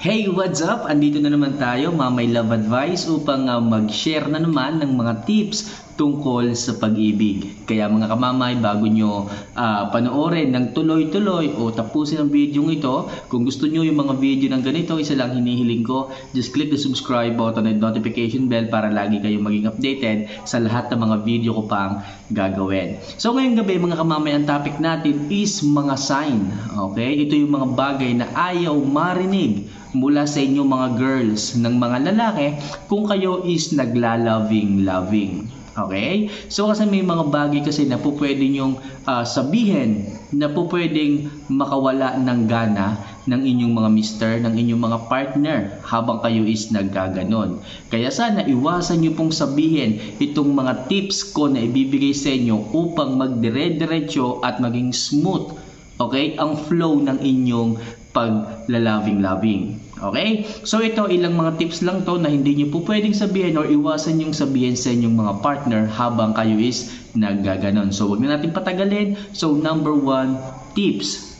Hey, what's up? Andito na naman tayo, Mamay Love Advice, upang uh, mag-share na naman ng mga tips tungkol sa pag-ibig. Kaya mga kamamay, bago nyo uh, panoorin ng tuloy-tuloy o tapusin ang video ito, kung gusto nyo yung mga video ng ganito, isa lang hinihiling ko, just click the subscribe button and notification bell para lagi kayong maging updated sa lahat ng mga video ko pang gagawin. So ngayong gabi mga kamamay, ang topic natin is mga sign. Okay? Ito yung mga bagay na ayaw marinig mula sa inyo mga girls ng mga lalaki kung kayo is naglaloving-loving. Okay? So kasi may mga bagay kasi na po pwede nyong uh, sabihin na po pwedeng makawala ng gana ng inyong mga mister, ng inyong mga partner habang kayo is nagkaganon. Kaya sana iwasan nyo pong sabihin itong mga tips ko na ibibigay sa inyo upang magdire-diretso at maging smooth okay, ang flow ng inyong paglalaving-loving. Okay? So ito, ilang mga tips lang to na hindi nyo po pwedeng sabihin or iwasan yung sabihin sa inyong mga partner habang kayo is naggaganon. So wag na natin patagalin. So number one, tips.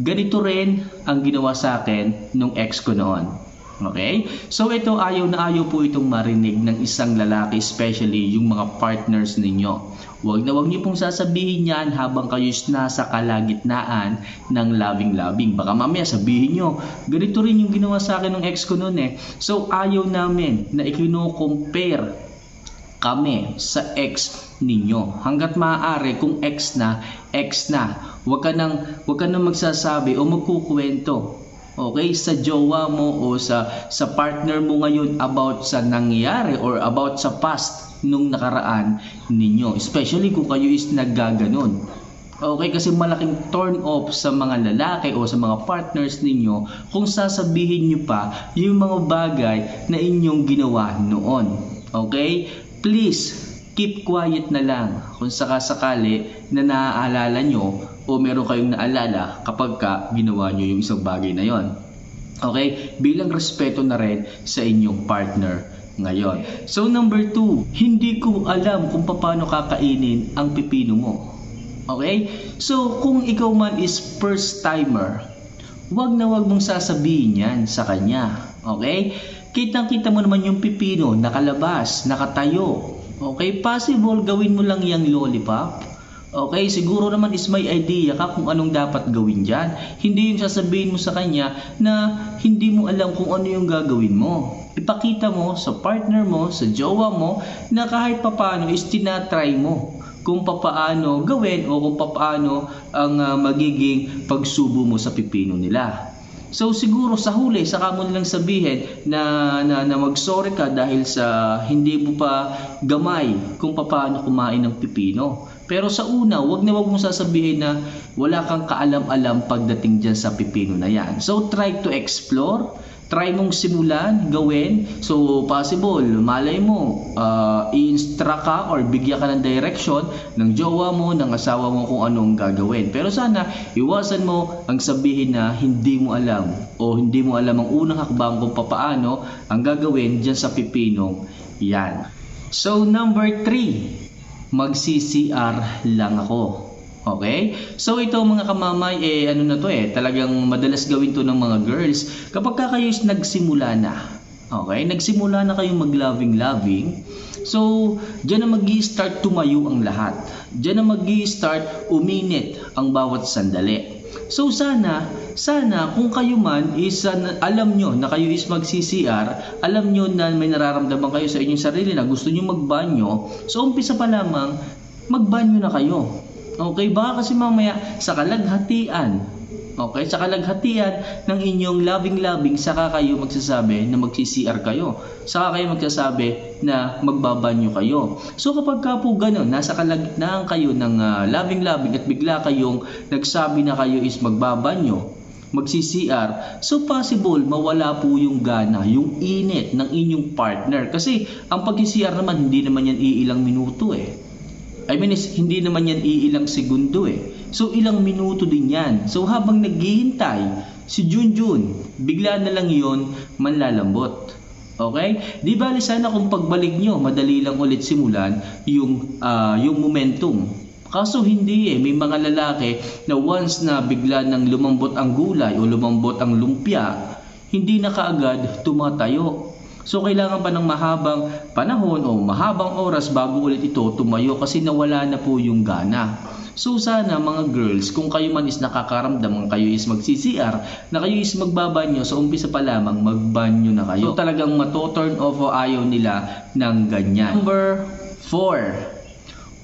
Ganito rin ang ginawa sa akin nung ex ko noon. Okay? So ito ayaw na ayaw po itong marinig ng isang lalaki, especially yung mga partners ninyo. Huwag na huwag niyo pong sasabihin yan habang kayo nasa kalagitnaan ng loving-loving. Baka mamaya sabihin nyo, ganito rin yung ginawa sa akin ng ex ko noon eh. So ayaw namin na ikino-compare kami sa ex ninyo. Hanggat maaari kung ex na, ex na. Huwag ka nang, huwag ka nang magsasabi o magkukwento okay sa jowa mo o sa sa partner mo ngayon about sa nangyari or about sa past nung nakaraan ninyo. Especially kung kayo is naggaganon okay kasi malaking turn off sa mga lalaki o sa mga partners ninyo kung sasabihin nyo pa yung mga bagay na inyong ginawa noon. Okay? Please keep quiet na lang kung sakasakali na naaalala nyo o meron kayong naalala kapag ka ginawa nyo yung isang bagay na yon. Okay? Bilang respeto na rin sa inyong partner ngayon. So number two, hindi ko alam kung paano kakainin ang pipino mo. Okay? So kung ikaw man is first timer, wag na wag mong sasabihin yan sa kanya. Okay? Kitang-kita mo naman yung pipino, nakalabas, nakatayo, Okay, possible gawin mo lang yung lollipop. Okay, siguro naman is may idea ka kung anong dapat gawin dyan. Hindi yung sasabihin mo sa kanya na hindi mo alam kung ano yung gagawin mo. Ipakita mo sa partner mo, sa jowa mo, na kahit papano is tinatry mo kung papaano gawin o kung papaano ang uh, magiging pagsubo mo sa pipino nila. So siguro sa huli, saka mo nilang sabihin na, na, na mag-sorry ka dahil sa hindi mo pa gamay kung paano kumain ng pipino. Pero sa una, wag na wag mong sasabihin na wala kang kaalam-alam pagdating dyan sa pipino na yan. So try to explore try mong simulan, gawin. So, possible, malay mo, uh, i-instruct ka or bigyan ka ng direction ng jowa mo, ng asawa mo kung anong gagawin. Pero sana, iwasan mo ang sabihin na hindi mo alam o hindi mo alam ang unang hakbang kung papaano ang gagawin dyan sa pipinong yan. So, number 3, mag-CCR lang ako. Okay? So ito mga kamamay, eh ano na to eh, talagang madalas gawin to ng mga girls kapag ka kayo nagsimula na. Okay? Nagsimula na kayong mag-loving-loving. So, diyan na mag start tumayo ang lahat. Diyan na mag start uminit ang bawat sandali. So sana, sana kung kayo man is uh, alam nyo na kayo is mag-CCR, alam nyo na may nararamdaman kayo sa inyong sarili na gusto nyo magbanyo, so umpisa pa lamang, magbanyo na kayo. Okay, baka kasi mamaya sa kalaghatian, okay, sa kalaghatian ng inyong loving-loving, saka kayo magsasabi na magsi-CR kayo. Saka kayo magsasabi na magbabanyo kayo. So kapag ka po ganun, nasa kalagitnaan kayo ng uh, loving-loving at bigla kayong nagsabi na kayo is magbabanyo, magsi-CR, so possible mawala po yung gana, yung init ng inyong partner. Kasi ang pag-CR naman, hindi naman yan iilang minuto eh. I mean, hindi naman yan iilang segundo eh. So, ilang minuto din yan. So, habang naghihintay, si Junjun, bigla na lang yon manlalambot. Okay? Di ba sana kung pagbalik nyo, madali lang ulit simulan yung, uh, yung momentum. Kaso hindi eh. May mga lalaki na once na bigla nang lumambot ang gulay o lumambot ang lumpia, hindi na kaagad tumatayo. So kailangan pa ng mahabang panahon o mahabang oras bago ulit ito tumayo kasi nawala na po yung gana. So sana mga girls, kung kayo man is nakakaramdam, kayo is magsi-CR, na kayo is magbabanyo, sa umpisa pa lamang magbanyo na kayo. So talagang mato-turn off o ayaw nila ng ganyan. Number 4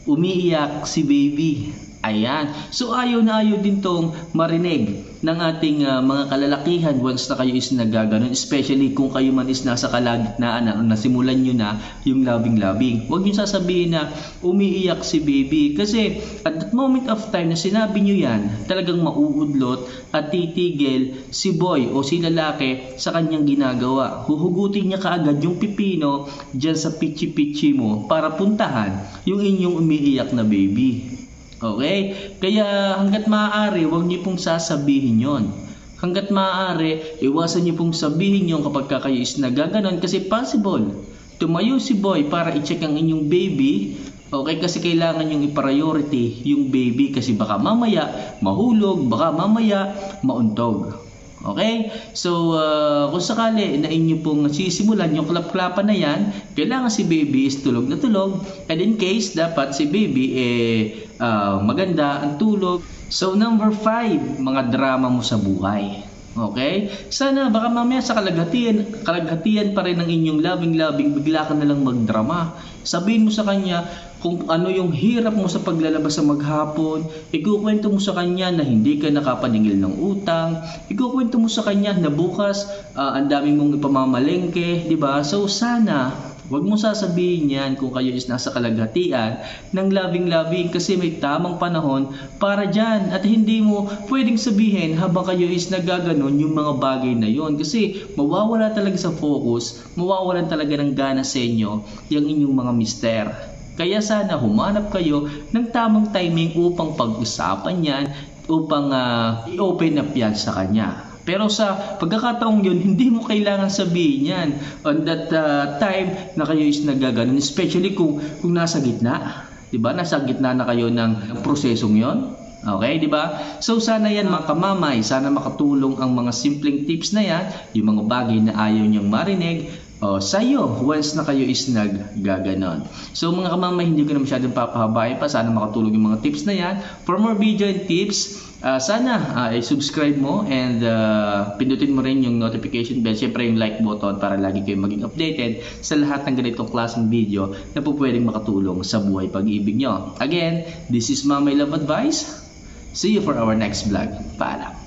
umiiyak si baby. Ayan. So ayaw na ayaw din tong marinig ng ating ah, mga kalalakihan once na kayo is nagaganon. Especially kung kayo man is nasa kalagitnaan na, nasimulan nyo na yung labing-labing. Huwag nyo sasabihin na umiiyak si baby. Kasi at that moment of time na sinabi nyo yan, talagang mauudlot at titigil si boy o si lalaki sa kanyang ginagawa. Huhugutin niya kaagad yung pipino dyan sa pichi-pichi mo para puntahan yung inyong umiiyak na baby. Okay? Kaya hanggat maaari, huwag niyo pong sasabihin yon. Hanggat maaari, iwasan niyo pong sabihin yon kapag ka kayo is nagaganon kasi possible. Tumayo si boy para i-check ang inyong baby. Okay, kasi kailangan yung i-priority yung baby kasi baka mamaya mahulog, baka mamaya mauntog. Okay? So, uh, kung sakali na inyo pong sisimulan yung klap-klapan na yan, kailangan si baby is tulog na tulog. And in case, dapat si baby eh uh, maganda ang tulog. So, number 5, mga drama mo sa buhay. Okay? Sana baka mamaya sa kalaghatian, kalaghatian pa rin ng inyong labing-labing, bigla ka na lang magdrama. Sabihin mo sa kanya kung ano yung hirap mo sa paglalabas sa maghapon, ikukwento mo sa kanya na hindi ka nakapaningil ng utang, ikukwento mo sa kanya na bukas ah, ang dami mong ipamamalengke, di ba? So sana Huwag mo sasabihin yan kung kayo is nasa kalaghatian ng labing-labing kasi may tamang panahon para dyan. At hindi mo pwedeng sabihin habang kayo is nagaganon yung mga bagay na yon Kasi mawawala talaga sa focus, mawawalan talaga ng gana sa inyo yung inyong mga mister. Kaya sana humanap kayo ng tamang timing upang pag-usapan yan, upang ah, i-open up yan sa kanya. Pero sa pagkakataong yun, hindi mo kailangan sabihin yan on that uh, time na kayo is nagaganon. Especially kung, kung nasa gitna. ba Nasa gitna na kayo ng, ng prosesong yon. Okay, 'di ba? So sana yan mga kamamay, sana makatulong ang mga simpleng tips na yan, yung mga bagay na ayaw niyang marinig, o sa'yo once na kayo is naggaganon. So mga kamamay, hindi ko na masyadong papahabayan pa. Sana makatulong yung mga tips na yan. For more video and tips, ah, sana ah, i-subscribe mo and ah, pindutin mo rin yung notification bell. Siyempre yung like button para lagi kayo maging updated sa lahat ng ganitong klaseng video na po pwedeng makatulong sa buhay pag-ibig nyo. Again, this is Mamay Love Advice. See you for our next vlog. Paalam.